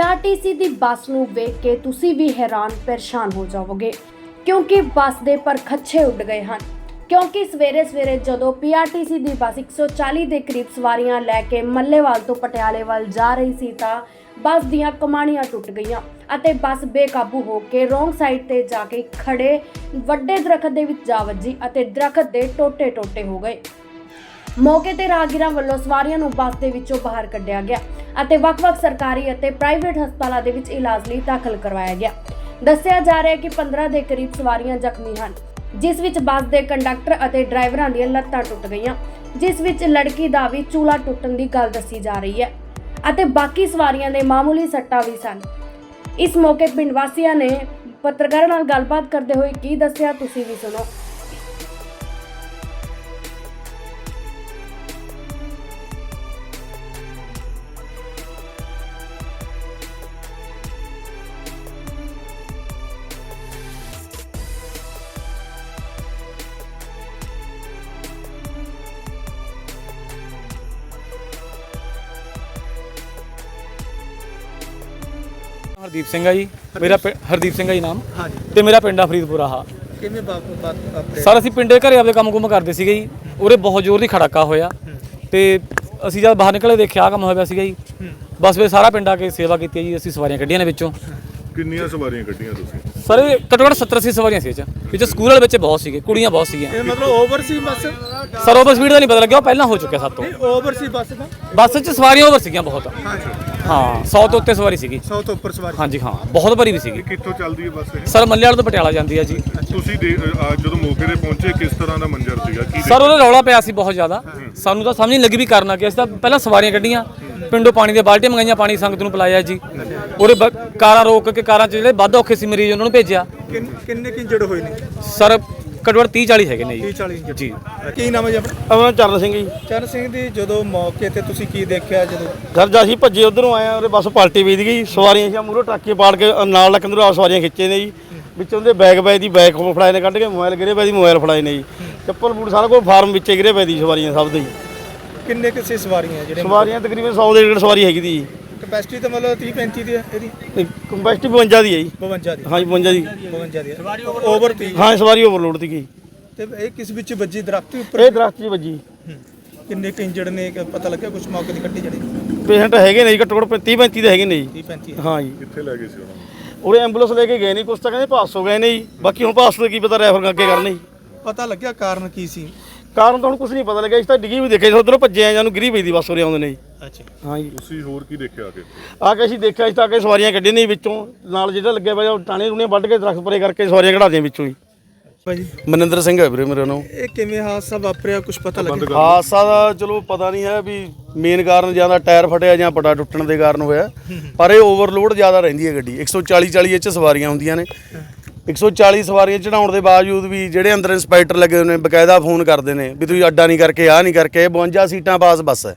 PRTC ਦੀ ਬੱਸ ਨੂੰ ਵੇਖ ਕੇ ਤੁਸੀਂ ਵੀ ਹੈਰਾਨ ਪਰੇਸ਼ਾਨ ਹੋ ਜਾਵੋਗੇ, ਕਿਉਂਕਿ ਬੱਸ ਦੇ ਪਰ ਖੱਛੇ ਉੱਡ ਗਏ ਹਨ। ਕਿਉਂਕਿ ਸਵੇਰੇ ਸਵੇਰੇ ਜਦੋਂ ਪੀਆਰਟੀਸੀ ਦੀ ਬੱਸ 140 ਦੇ ਕਰੀਬ ਸਵਾਰੀਆਂ ਲੈ ਕੇ ਮੱਲੇਵਾਲ ਤੋਂ ਪਟਿਆਲੇ ਵੱਲ ਜਾ ਰਹੀ ਸੀ ਤਾਂ ਬੱਸ ਦੀਆਂ ਕਮਾਣੀਆਂ ਟੁੱਟ ਗਈਆਂ ਅਤੇ ਬੱਸ ਬੇਕਾਬੂ ਹੋ ਕੇ ਰੋਂਗ ਸਾਈਡ ਤੇ ਜਾ ਕੇ ਖੜੇ ਵੱਡੇ ਦਰਖਤ ਦੇ ਵਿੱਚ ਜਾ ਵੱਜੀ ਅਤੇ ਦਰਖਤ ਦੇ ਟੋਟੇ-ਟੋਟੇ ਹੋ ਗਏ। ਮੌਕੇ ਤੇ ਰਾਹਗੀਰਾਂ ਵੱਲੋਂ ਸਵਾਰੀਆਂ ਨੂੰ ਬੱਸ ਦੇ ਵਿੱਚੋਂ ਬਾਹਰ ਕੱਢਿਆ ਗਿਆ ਅਤੇ ਵੱਖ-ਵੱਖ ਸਰਕਾਰੀ ਅਤੇ ਪ੍ਰਾਈਵੇਟ ਹਸਪਤਾਲਾਂ ਦੇ ਵਿੱਚ ਇਲਾਜ ਲਈ ਦਾਖਲ ਕਰਵਾਇਆ ਗਿਆ। ਦੱਸਿਆ ਜਾ ਰਿਹਾ ਹੈ ਕਿ 15 ਦੇ ਕਰੀਬ ਸਵਾਰੀਆਂ ਜ਼ਖਮੀ ਹਨ, ਜਿਸ ਵਿੱਚ ਬੱਸ ਦੇ ਕੰਡਕਟਰ ਅਤੇ ਡਰਾਈਵਰਾਂ ਦੀਆਂ ਲੱਤਾਂ ਟੁੱਟ ਗਈਆਂ, ਜਿਸ ਵਿੱਚ ਲੜਕੀ ਦਾ ਵੀ ਚੂਲਾ ਟੁੱਟਣ ਦੀ ਗੱਲ ਦੱਸੀ ਜਾ ਰਹੀ ਹੈ ਅਤੇ ਬਾਕੀ ਸਵਾਰੀਆਂ ਦੇ ਮਾਮੂਲੀ ਸੱਟਾਂ ਵੀ ਸਨ। ਇਸ ਮੌਕੇ ਪਿੰਡ ਵਾਸੀਆਂ ਨੇ ਪੱਤਰਕਾਰਾਂ ਨਾਲ ਗੱਲਬਾਤ ਕਰਦੇ ਹੋਏ ਕੀ ਦੱਸਿਆ ਤੁਸੀਂ ਵੀ ਸੁਣੋ। ਹਰਦੀਪ ਸਿੰਘ ਆ ਜੀ। ਮੇਰਾ ਪਿੰ- ਹਰਦੀਪ ਸਿੰਘ ਆ ਜੀ ਨਾਮ। ਹਾਂਜੀ। ਤੇ ਮੇਰਾ ਪਿੰਡ ਆ ਫਰੀਦਪੁਰ ਆ ਕਿਵੇਂ ਬਾਪ ਬਾਤ ਆਪਣੇ ਸਰ ਅਸੀਂ ਪਿੰਡੇ ਘਰੇ ਆਪਦੇ ਕੰਮ ਕੁਮ ਕਰਦੇ ਸੀਗੇ ਜੀ। ਉਰੇ ਬਹੁਤ ਜ਼ੋਰ ਦੀ ਖੜਾਕਾ ਹੋਇਆ। ਤੇ ਅਸੀਂ ਜਦ ਬਾਹਰ ਨਿਕਲੇ ਦੇਖਿਆ ਆਹ ਕੰਮ ਹੋਇਆ ਪਿਆ ਸੀਗਾ ਜੀ। ਬਸ ਵੇ ਸਾਰਾ ਪਿੰਡ ਆ ਕੇ ਸੇਵਾ ਕੀਤੀ ਹੈ ਜੀ ਅਸੀਂ ਸਵਾਰੀਆਂ ਕੱਢੀਆਂ ਨੇ ਵਿੱਚੋਂ। ਕਿੰਨੀਆਂ ਸਵਾਰੀਆਂ ਕੱਢੀਆਂ ਤੁਸੀਂ? ਸਰ ਇਹ ਘੱਟੋ ਘੱਟ 70 80 ਸਵਾਰੀਆਂ ਸੀ ਇਹ 'ਚ। ਵਿੱਚ ਸਕੂਲ ਵਾਲੇ ਬੱਚੇ ਬਹੁਤ ਸੀਗੇ ਕੁੜੀਆਂ ਬਹੁਤ ਸੀਗੀਆਂ। ਇਹ ਮਤਲਬ ਓਵਰ ਸੀ ਬੱਸ? ਸਰ ਓਵਰ ਸਪੀਡ ਦਾ ਨਹੀਂ ਪਤਾ ਲੱਗਿਆ ਉਹ ਪਹਿਲਾਂ ਹੋ ਚੁੱਕਿਆ ਸਭ ਤੋਂ। ਓਵਰ ਸੀ ਬੱਸ ਦਾ ਬੱਸ 'ਚ ਸਵਾਰੀਆਂ ਓਵਰ ਸੀਗੀਆਂ ਬਹੁਤ। ਹਾਂ 100 ਤੋਂ ਉੱਤੇ ਸਵਾਰੀ ਸੀਗੀ। 100 ਤੋਂ ਉੱਪਰ ਸਵਾਰੀ। ਹਾਂਜੀ ਹਾਂ ਬਹੁਤ ਭਰੀ ਵੀ ਸੀਗੀ। ਕਿੱਥੋਂ ਚੱਲਦੀ ਹੈ ਬੱਸ ਇਹ? ਸਰ ਮੱਲੇ ਵਾਲੇ ਤੋਂ ਪਟਿਆਲਾ ਜਾਂਦੀ ਆ ਜੀ। ਤੁਸੀਂ ਦੇ- ਜਦੋਂ ਮੌਕੇ ਤੇ ਪਹੁੰਚੇ ਕਿਸ ਤਰ੍ਹਾਂ ਦਾ ਮੰਜ਼ਰ ਸੀਗਾ? ਕੀ ਸਰ ਉਹਦੇ ਰੌਲਾ ਪਿਆ ਸੀ ਬਹੁਤ ਜ਼ਿਆਦਾ। ਸਾਨੂੰ ਤਾਂ ਸਮਝ ਨਹੀਂ ਲੱਗੀ ਵੀ ਕਰਨਾ ਕੀ। ਅਸੀਂ ਤਾਂ ਪਹਿਲਾਂ ਸਵਾਰੀਆਂ ਕੱਢੀਆਂ ਪਿੰਡੋਂ ਪਾਣੀ ਦੇ ਬਾਲਟੀਆਂ ਮੰਗਾਈਆਂ ਪਾਣੀ ਸੰਗਤ ਨੂੰ ਪਿਲਾਇਆ ਜੀ। ਉਹਦੇ ਬ- ਕਾਰਾਂ ਰੋਕ ਕੇ ਕਾਰਾਂ 'ਚ ਜਿਹੜੇ ਵੱਧ ਔਖੇ ਸੀ ਮਰੀਜ਼ ਉਹਨਾਂ ਨੂੰ ਭੇਜਿਆ। ਕਿੰਨ- ਕਿੰਨੇ ਕਿ ਇੰਜਰਡ ਹੋਏ ਨੇ? ਸਰ ਘੱਟੋ ਘੱਟ 30 40 ਹੈਗੇ ਨੇ 30 ਜੀ 40 ਇੰਜਰਡ ਜੀ। ਕੀ ਨਾਮ ਹੈ ਜੀ ਆਪਣਾ? ਅਮਨ ਚਰਨ ਸਿੰਘ ਜੀ। ਚਰਨ ਸਿੰਘ ਦੀ ਜਦੋਂ ਮੌਕੇ ਤੇ ਤੁਸੀਂ ਕੀ ਦੇਖਿਆ ਜਦੋਂ? ਸਰ ਜਦ ਅਸੀਂ ਭੱਜੇ ਉਧਰੋਂ ਆਏ ਆ ਉਹਦੇ ਬੱਸ ਪਲਟੀ ਵੀਦ ਗਈ ਸਵਾਰੀਆਂ ਸੀ ਮੂਹਰੋਂ ਟਰੱਕੇ ਪਾੜ ਕੇ ਨਾਲ ਲੱਕੰਦਰੋਂ ਆ ਸਵਾਰੀਆਂ ਖਿੱਚੇ ਨੇ ਜੀ। ਵਿੱਚੋਂ ਦੇ ਬੈਗ ਬੈਗ ਦੀ ਬੈਗ ਫੜਾਏ ਨੇ ਕੱਢ ਕੇ ਮੋਬਾਈਲ ਗਿਰੇ ਪਏ ਦੀ ਮੋਬਾਈਲ ਫੜਾਏ ਨੇ ਜੀ। ਚੱਪਲ ਬੂਟ ਸਾਰਾ ਕੁਝ ਫਾਰਮ ਵਿੱਚੇ ਗਿਰੇ ਪਏ ਦੀ ਸਵਾਰੀਆਂ ਸਭ ਦੇ ਜੀ। ਕਿੰਨੇ ਕਿਸੇ ਸਵਾਰੀਆਂ ਜਿਹੜੇ ਸਵਾਰੀਆਂ ਤਕਰੀਬਨ 100 ਦੇ ਡੇਢ ਸਵਾਰੀ ਹੈਗੀ ਦੀ ਕਪੈਸਿਟੀ ਤਾਂ ਮਤਲਬ 30 35 ਦੀ ਹੈ ਇਹਦੀ? ਜੀ ਕੰਪੈਸਟੀ 52 ਦੀ ਹੈ ਜੀ। 52 ਦੀ। ਹਾਂਜੀ 52 ਦੀ। 52 ਦੀ ਸਵਾਰੀ ਓਵਰ 30 ਹਾਂ ਸਵਾਰੀ ਓਵਰਲੋਡ ਦੀ ਗਈ ਤੇ ਇਹ ਕਿਸ ਵਿੱਚ ਵੱਜੀ? ਦਰਖਤ ਦੇ ਉੱਪਰ? ਇਹ ਦਰਖਤ 'ਚ ਵੱਜੀ। ਕਿੰਨੇ ਕਿ ਇੰਜਰਡ ਨੇ? ਪਤਾ ਲੱਗਿਆ ਕੁਝ ਮੌਕੇ ਦੀ ਕੱਟੀ ਜਿਹੜੀ? ਪੇਸ਼ੈਂਟ ਹੈਗੇ ਨੇ ਜੀ ਘੱਟੋ ਘੱਟ 30 35 ਦੇ ਹੈਗੇ ਨੇ ਜੀ। 30 35 ਹਾਂ। ਜੀ। ਕਿੱਥੇ ਲੈ ਗਏ ਸੀ ਉਹਨਾਂ ਨੂੰ? ਉਹਦੇ ਐਂਬੂਲੈਂਸ ਲੈ ਕੇ ਗਏ ਨਹੀਂ ਕੁਛ ਤਾਂ ਕਹਿੰਦੇ ਪਾਸ ਹੋ ਗਏ ਨੇ ਜੀ। ਬਾਕੀ ਹੁਣ ਪਾਸ ਤੋਂ ਕੀ ਪਤਾ ਰੈਫਰ ਅੱਗੇ ਕਰਨੇ ਜੀ। ਪਤਾ ਲੱਗਿਆ ਕਾਰਨ ਕੀ ਸੀ? ਕਾਰਨ ਤਾਂ ਹੁਣ ਕੁਝ ਨਹੀਂ ਪਤਾ ਲੱਗਿਆ ਇਸ ਤਾਂ ਡਿੱਗੀ ਵੀ ਦੇਖਿਆ ਉਧਰੋਂ ਭੱਜੇ ਆ ਜਾਨੂੰ ਗਿਰੀ ਪਈ ਦੀ ਬੱਸ ਉਰੇ ਆਉਂਦੇ ਨੇ ਜੀ। ਅੱਛਾ। ਹਾਂ ਜੀ ਤੁਸੀਂ ਹੋਰ ਕੀ ਦੇਖਿਆ ਆ ਕੇ? ਆ ਕੇ ਅਸੀਂ ਦੇਖਿਆ ਇਸ ਤਾਂ ਕਿ ਸਵਾਰੀਆਂ ਕੱਢੀਆਂ ਨਹੀਂ ਵਿੱਚੋਂ ਨਾਲ ਜਿਹੜਾ ਲੱਗਿਆ ਪਿਆ ਉਹ ਟਾਣੇ ਰੂਣੇ ਵੱਢ ਕੇ ਦਰਖਤ ਪਰੇ ਕਰਕੇ ਸਵਾਰੀਆਂ ਕਢਾ ਦੀਆਂ ਵਿੱਚੋਂ ਹੀ। ਭਾਜੀ। ਮਨਿੰਦਰ ਸਿੰਘ ਹੈ ਵੀਰੇ ਮੇਰੇ ਨਾਮ। ਇਹ ਕਿਵੇਂ ਹਾਦਸਾ ਵਾਪਰਿਆ ਕੁਝ ਪਤਾ ਲੱਗਿਆ? ਹਾਦਸਾ ਦਾ ਚਲੋ ਪਤਾ ਨਹੀਂ ਹੈ ਵੀ ਮੇਨ ਕਾਰਨ ਜਾਂ ਟਾਇਰ ਫਟਿਆ ਜਾਂ ਪਟਾ ਟੁੱਟਣ ਦੇ ਕਾਰਨ ਹੋਇਆ ਪਰ ਇਹ ਓਵਰਲੋਡ ਜ਼ਿਆਦਾ ਰਹਿੰਦੀ ਹੈ ਗੱਡੀ। 140 40 ਇਹ ਚ ਸਵਾਰੀਆਂ ਹੁੰਦੀਆਂ ਨੇ। 140 ਸਵਾਰੀਆਂ ਚੜਾਉਣ ਦੇ ਬਾਵਜੂਦ ਵੀ ਜਿਹੜੇ ਅੰਦਰ ਇੰਸਪੈਕਟਰ ਲੱਗੇ ਹੋਏ ਨੇ ਬਕਾਇਦਾ ਫੋਨ ਕਰਦੇ ਨੇ ਵੀ ਤੁਸੀਂ ਅੱਡਾ ਨਹੀਂ ਕਰਕੇ ਆਹ ਨਹੀਂ ਕਰਕੇ ਇਹ 52 ਸੀਟਾਂ ਪਾਸ ਬੱਸ ਹੈ।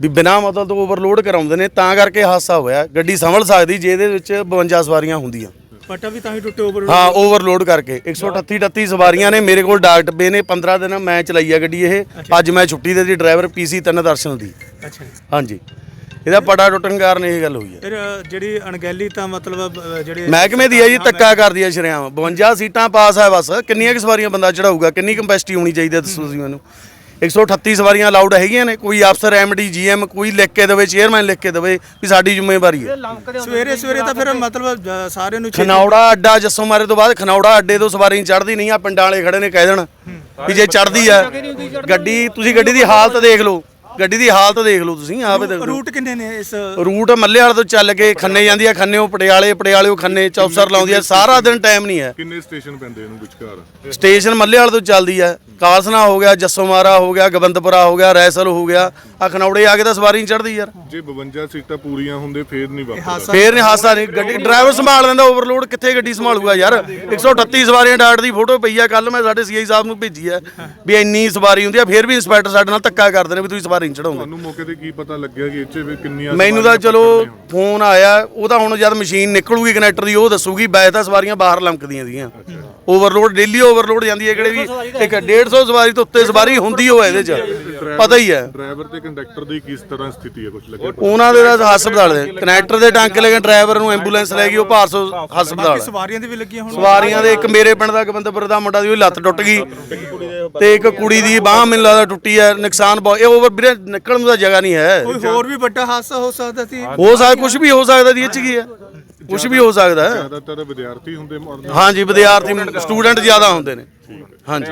ਵੀ ਬਿਨਾਂ ਮਤਲਬ ਤੋਂ ਓਵਰਲੋਡ ਕਰਾਉਂਦੇ ਨੇ ਤਾਂ ਕਰਕੇ ਹਾਦਸਾ ਹੋਇਆ। ਗੱਡੀ ਸੰਭਲ ਸਕਦੀ ਜੇ ਇਹਦੇ ਵਿੱਚ 52 ਸਵਾਰੀਆਂ ਹੁੰਦੀਆਂ। ਪਟਾ ਵੀ ਤਾਂ ਹੀ ਟੁੱਟੇ ਓਵਰ ਹਾਂ ਓਵਰਲੋਡ ਕਰਕੇ। 138 38 ਸਵਾਰੀਆਂ ਨੇ ਮੇਰੇ ਕੋਲ ਡਾਕ ਡੱਬੇ ਨੇ 15 ਦਿਨ ਮੈਂ ਚਲਾਈ ਆ ਗੱਡੀ ਇਹ। ਅੱਜ ਮੈਂ ਛੁੱਟੀ ਦੇ ਦੀ ਡਰਾਈਵਰ ਪੀਸੀ ਤਿੰਨ ਦਰਸ਼ਨ ਦੀ। ਅੱਛਾ। ਹਾਂਜੀ। ਇਹਦਾ ਪੜਾ ਟੁੱਟਣ ਕਾਰਨ ਇਹ ਗੱਲ ਹੋਈ ਹੈ। ਫਿਰ ਜਿਹੜੀ ਅਣਗਹਿਲੀ ਤਾਂ ਮਤਲਬ ਜਿਹੜੇ ਮਹਿਕਮੇ ਦੀ ਹੈ ਜੀ ਧੱਕਾ ਕਰਦੀ ਹੈ ਸ਼ਰਿਆਮ। 52 ਸੀਟਾਂ ਪਾਸ ਹੈ ਬਸ। ਕਿੰਨੀਆਂ ਕੁ ਸਵਾਰੀਆਂ ਬੰਦਾ ਚੜਾਊਗਾ? ਕਿੰਨੀ ਕੰਪੈਸਿਟੀ ਹੋਣੀ ਚਾਹੀਦੀ ਹੈ ਦੱਸੋ ਤੁਸੀਂ ਮੈਨੂੰ? 138 ਸਵਾਰੀਆਂ ਅਲਾਉਡ ਹੈਗੀਆਂ ਨੇ। ਕੋਈ ਅਫਸਰ ਐਮਡੀ ਜੀਐਮ ਕੋਈ ਲਿਖ ਕੇ ਦੇਵੇ ਚੇਅਰਮੈਨ ਲਿਖ ਕੇ ਦੇਵੇ ਵੀ ਸਾਡੀ ਜ਼ਿੰਮੇਵਾਰੀ ਹੈ। ਸਵੇਰੇ ਸਵੇਰੇ ਤਾਂ ਫਿਰ ਮਤਲਬ ਅ, ਸਾਰਿਆਂ ਨੂੰ ਖਨੌੜਾ ਅੱਡਾ ਜੱਸੋ ਮਾਰੇ ਤੋਂ ਬਾਅਦ ਖਨੌੜਾ ਅੱਡੇ ਤੋਂ ਸਵਾਰੀ ਚੜਦੀ ਨਹੀਂ ਆ ਪਿੰਡਾਂ ਵਾਲੇ ਖੜੇ ਨੇ ਕਹਿ ਦੇਣ ਵੀ ਜੇ ਚੜਦੀ ਆ ਗੱਡੀ ਤੁਸੀਂ ਗੱਡੀ ਦੀ ਹਾਲਤ ਦੇਖ ਲਓ। ਗੱਡੀ ਦੀ ਹਾਲਤ ਦੇਖ ਲਓ ਤੁਸੀਂ ਆਪੇ ਦੇਖ ਲਓ। ਰੂਟ ਕਿੰਨੇ ਨੇ ਇਸ ਰੂਟ ਮੱਲੇ ਵਾਲੇ ਤੋਂ ਚੱਲ ਕੇ ਖੰਨੇ ਜਾਂਦੀ ਆ ਖੰਨੇੋਂ ਪਟਿਆਲੇ ਪਟਿਆਲੇੋਂ ਖੰਨੇ ਚੌਪਸਰ ਲਾਉਂਦੀ ਆ ਸਾਰਾ ਦਿਨ ਟਾਈਮ ਨਹੀਂ ਹੈ। ਕਿੰਨੇ ਸਟੇਸ਼ਨ ਪੈਂਦੇ ਇਹਨੂੰ ਵਿਚਕਾਰ? ਸਟੇਸ਼ਨ ਮੱਲੇ ਵਾਲੇ ਤੋਂ ਚੱਲਦੀ ਆ। ਕਾਲਸਨਾ ਹੋ ਗਿਆ ਜੱਸੋ ਮਾਰਾ ਹੋ ਗਿਆ ਗਵੰਦਪੁਰਾ ਹੋ ਗਿਆ ਰੈਸਲ ਹੋ ਗਿਆ। ਆ ਖਨੌੜੇ ਆ ਕੇ ਤਾਂ ਸਵਾਰੀ ਨਹੀਂ ਚੜਦੀ ਯਾਰ। ਜੇ 52 ਸੀਟਾਂ ਪੂਰੀਆਂ ਹੁੰਦੇ ਫੇਰ ਨਹੀਂ ਵਾਪਰਦਾ ਫੇਰ ਨਹੀਂ ਹਾਸਾ ਨਹੀਂ ਗੱਡੀ ਡਰਾਈਵਰ ਸੰਭਾਲ ਲੈਂਦਾ ਓਵਰਲੋਡ ਕਿੱਥੇ ਗੱਡੀ ਸੰਭਾਲੂਗਾ ਯਾਰ? 138 ਸਵਾਰੀਆਂ ਡਾਟ ਦੀ ਫੋਟੋ ਪਈ ਆ ਕੱਲ ਮੈਂ ਸਾਡੇ ਸੀਆਈ ਸਾਹਿਬ ਨੂੰ ਭੇਜੀ ਆ ਵੀ ਇੰਨੀ ਸਵਾਰੀ ਹੁੰਦੀ ਆ ਫੇਰ ਵੀ ਇੰਸਪੈਕਟਰ ਸਾਡੇ ਨਾਲ ਧੱਕਾ ਕਰਦੇ ਨੇ ਵੀ ਤੁਸੀਂ ਸਵਾਰੀ ਨਹੀਂ ਚੜਾਉਂਦੇ ਤੁਹਾਨੂੰ ਮੌਕੇ ਤੇ ਕੀ ਪਤਾ ਲੱਗਿਆ ਕਿ ਇੱਥੇ ਵੀ ਕਿੰਨੀਆਂ ਮੈਨੂੰ ਤਾਂ ਚਲੋ? ਫੋਨ ਆਇਆ ਉਹ ਤਾਂ ਹੁਣ ਜਦ ਮਸ਼ੀਨ ਨਿਕਲੂਗੀ ਕਨੈਕਟਰ ਦੀ ਉਹ ਦੱਸੂਗੀ ਤਾਂ ਸਵਾਰੀਆਂ ਬਾਹਰ ਲੰਕਦੀਆਂ ਸੀਗੀਆਂ। ਓਵਰਲੋਡ ਡੇਲੀ ਓਵਰਲੋਡ ਜਾਂਦੀ ਹੈ ਕਿਹੜੇ ਵੀ ਇੱਕ 150 150 ਸਵਾਰੀ ਤੋਂ ਉੱਤੇ ਸਵਾਰੀ ਹੁੰਦੀ ਹੋਏ ਇਹਦੇ 'ਚ। ਪਤਾ ਹੀ ਹੈ। ਡਰਾਈਵਰ ਤੇ ਕੰਡਕਟਰ ਦੀ ਕਿਸ ਤਰ੍ਹਾਂ ਸਥਿਤੀ ਹੈ ਕੁਝ ਲੱਗਿਆ ਉਹਨਾਂ ਦੇ ਤਾਂ ਹਸਪਤਾਲ ਦੇ ਕਨੈਕਟਰ ਦੇ ਟਾਂਕੇ ਲੈ ਕੇ ਡਰਾਈਵਰ ਨੂੰ ਐਂਬੂਲੈਂਸ ਲੈ ਗਈ ਉਹ ਭਾਰਸੋ ਹਸਪਤਾਲ। ਸਵਾਰੀਆਂ ਦੇ ਵੀ ਲੱਗੀਆਂ ਹੁਣ ਸਵਾਰੀਆਂ ਦੇ ਇੱਕ ਮੇਰੇ ਪਿੰਡ ਦਾ ਗਵਿੰਦਪੁਰ ਦਾ ਮੁੰਡਾ ਦੀ ਉਹਦੀ ਲੱਤ ਟੁੱਟ ਗਈ ਤੇ ਇੱਕ ਕੁੜੀ ਦੀ ਬਾਹ ਮੈਨੂੰ ਲੱਗਦਾ ਟੁੱਟੀ ਹੈ ਨੁਕਸਾਨ ਬਹੁਤ ਇਹ ਓਵਰ ਵੀਰੇ ਨਿਕਲਣ ਨੂੰ ਤਾਂ ਜਗ੍ਹਾ ਨਹੀਂ ਹੈ। ਕੋਈ ਹੋਰ ਵੀ ਵੱਡਾ ਹਾਦਸਾ ਹੋ ਸਕਦਾ ਸੀ? ਹੋ ਸਕਦਾ ਕੁਝ ਵੀ ਹੋ ਸਕਦਾ ਦੀ ਇਹ ਚ ਕੀ ਹੈ? ਕੁਝ ਵੀ ਹੋ ਸਕਦਾ ਹੈ। ਜ਼ਿਆਦਾਤਰ ਵਿਦਿਆਰਥੀ ਹੁੰਦੇ ਹਾਂਜੀ ਵਿਦਿਆਰਥੀ ਸਟੂਡੈਂਟ ਜ਼ਿਆਦਾ ਹੁੰਦੇ ਨੇ। ਹਾਂਜੀ।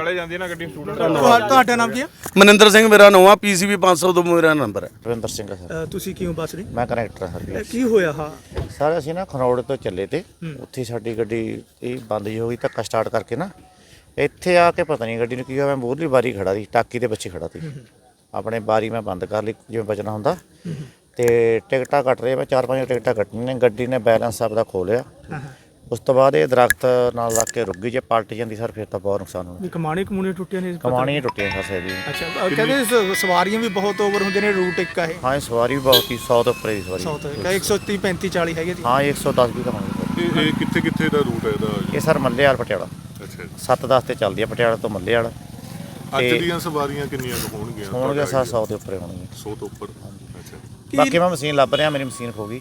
ਤੁਹਾ- ਤੁਹਾਡਾ ਨਾਮ ਕੀ ਹੈ? ਮਨਿੰਦਰ ਸਿੰਘ ਮੇਰਾ ਨਵਾਂ ਪੀਸੀਬੀ 500 ਤੋਂ ਮੇਰਾ ਨੰਬਰ ਹੈ। ਰਵਿੰਦਰ ਸਿੰਘ ਆ ਸਰ। ਅ, ਤੁਸੀਂ ਕਿਉਂ ਬਸ ਰਹੇ ਮੈਂ ਕਨੈਕਟਰ ਹਾਂ ਅ, ਕੀ ਹੋਇਆ ਹਾਂ? ਸਰ ਅਸੀਂ ਨਾ ਖਰੋੜ ਤੋਂ ਚੱਲੇ ਤੇ ਉੱਥੇ ਸਾਡੀ ਗੱਡੀ ਇਹ ਬੰਦ ਜਿਹੀ ਹੋ ਗਈ ਧੱਕਾ ਸਟਾਰਟ ਕਰਕੇ ਨਾ। ਇੱਥੇ ਆ ਕੇ ਪਤਾ ਨਹੀਂ ਗੱਡੀ ਨੂੰ ਕੀ ਹੋਇਆ ਮੈਂ ਮੂਹਰਲੀ ਬਾਰੀ ਖੜਾ ਸੀ ਟਾਕੀ ਦੇ ਪਿੱਛੇ ਖੜਾ ਸੀ। ਆਪਣੇ ਬਾਰੀ ਮੈਂ ਬੰਦ ਕਰ ਲਈ ਜਿਵੇਂ ਬਚਣਾ ਹੁੰਦਾ। ਤੇ ਟਿਕਟਾਂ ਕੱਟ ਰਹੇ ਮੈਂ ਚਾਰ ਪੰਜ ਟਿਕਟਾਂ ਕੱਟਣੀਆਂ ਨੇ ਗੱਡੀ ਨੇ ਬੈਲੈਂਸ ਆਪਦਾ ਖੋ ਲਿਆ। ਉਸ ਤੋਂ ਬਾਅਦ ਇਹ ਦਰਖਤ ਨਾਲ ਲੱਗ ਕੇ ਰੁਕ ਗਈ ਜੇ ਪਲਟ ਜਾਂਦੀ ਸਰ ਫਿਰ ਤਾਂ ਬਹੁਤ ਨੁਕਸਾਨ ਹੋਣਾ ਕਮਾਣੀ ਕਮੂਣੀ ਟੁੱਟੀਆਂ ਨੇ ਕਮਾਣੀਆਂ ਟੁੱਟੀਆਂ ਫਸੇ ਦੀ ਅੱਛਾ ਕਹਿੰਦੇ ਸ- ਸਵਾਰੀਆਂ ਵੀ ਬਹੁਤ ਓਵਰ ਹੁੰਦੇ ਨੇ ਰੂਟ ਇੱਕ ਆ ਇਹ। ਹਾਂ ਇਹ ਸਵਾਰੀ ਵੀ ਬਹੁਤ ਹੀ 100 ਤੋਂ ਉੱਪਰ ਦੀ ਸਵਾਰੀ। ਸਾਊਥ ਕਾ 130 35 40 ਹੈਗੇ ਜੀ? ਹਾਂ ਇਹ 110 ਵੀ ਤਾਂ ਹੋਣੀ ਇਹ ਇਹ ਕਿੱਥੇ ਕਿੱਥੇ ਦਾ ਰੂਟ ਹੈ ਇਹਦਾ? ਇਹ ਸਰ ਮੱਲੇ ਵਾਲ ਪਟਿਆਲਾ। ਅੱਛਾ ਜੀ। 7-10 ਤੇ ਚੱਲਦੀ ਆ ਪਟਿਆਲਾ ਤੋਂ ਮੱਲੇ ਵਾਲਾ ਅੱਜ ਤੇ- ਦੀਆਂ ਸਵਾਰੀਆਂ ਕਿੰਨੀਆਂ ਕੁ ਹੋਣਗੀਆਂ? ਹੋਣਗੇ ਸਰ 100 ਦੇ ਉੱਪਰ ਹੋਣਗੇ 100 ਤੋਂ ਉੱਪਰ। ਅੱਛਾ ਬਾਕੀ ਮੈਂ ਮਸ਼ੀਨ ਲੱਭ ਰਿਹਾ ਮੇਰੀ ਮਸ਼ੀਨ ਖੋ ਗਈ।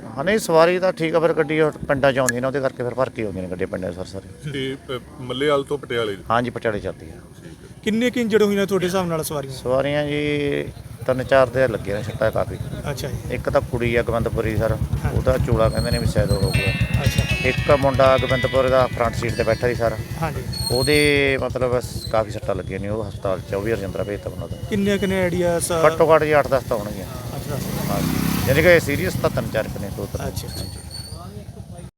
ਹਾਂ ਨਹੀਂ ਸਵਾਰੀ ਤਾਂ ਠੀਕ ਆ ਫਿਰ ਗੱਡੀ ਉਹ ਪਿੰਡਾਂ ਚ ਆਉਂਦੀ ਨੇ ਉਹਦੇ ਕਰਕੇ ਫਿਰ ਭਰ ਕੇ ਆਉਂਦੀਆਂ ਨੇ ਗੱਡੀਆਂ ਪਿੰਡਾਂ 'ਚ ਸਰ ਸਾਰੇ। ਤੇ ਅ, ਮੱਲੇਵਾਲ ਤੋਂ ਪਟਿਆਲੇ ਹਾਂਜੀ ਪਟਿਆਲੇ ਚੱਲਦੀ ਆ। ਕਿੰਨੇ ਕਿ ਇੰਜਰਡ ਹੋਈਆਂ ਤੁਹਾਡੇ ਹਿਸਾਬ ਨਾਲ ਸਵਾਰੀਆਂ? ਸਵਾਰੀਆਂ ਜੀ ਤਿੰਨ ਚਾਰ ਦੇ ਲੱਗੇ ਨੇ ਛੱਟਾ ਕਾਫੀ। ਅੱਛਾ ਜੀ। ਇੱਕ ਤਾਂ ਕੁੜੀ ਆ ਗਵੰਦਪੁਰੀ ਸਰ ਉਹਦਾ ਚੂਲਾ ਕਹਿੰਦੇ ਨੇ ਵੀ ਸ਼ਾਇਦ ਉਹ ਹੋ ਗਿਆ। ਅੱਛਾ। ਇੱਕ ਮੁੰਡਾ ਗਵੰਦਪੁਰ ਦਾ ਫਰੰਟ ਸੀਟ ਤੇ ਬੈਠਾ ਸੀ ਸਰ। ਹਾਂਜੀ। ਉਹਦੇ ਮਤਲਬ ਸ- ਕਾਫੀ ਸੱਟਾਂ ਲੱਗੀਆਂ ਨੇ ਉਹ ਹਸਪਤਾਲ ਚ ਉਹ ਵੀ ਰਜਿੰਦਰਾ ਭੇਜਤਾ ਉਹਨਾਂ ਦਾ। ਕਿੰਨੇ ਕਿੰਨੇ ਆਈਡੀਆਸ ਘੱਟੋ ਘੱਟ ਜੀ 8-10 ਤਾਂ ਹੋਣਗੀਆਂ। ਅੱਛਾ ਹਾਂਜੀ। ਯਾਨੀ ਕਿ ਸੀਰੀਅਸ ਤਾਂ ਤਿੰਨ ਚਾਰ ਕੁ ਨੇ ਦੋ ਤਿੰਨ ਅੱਛਾ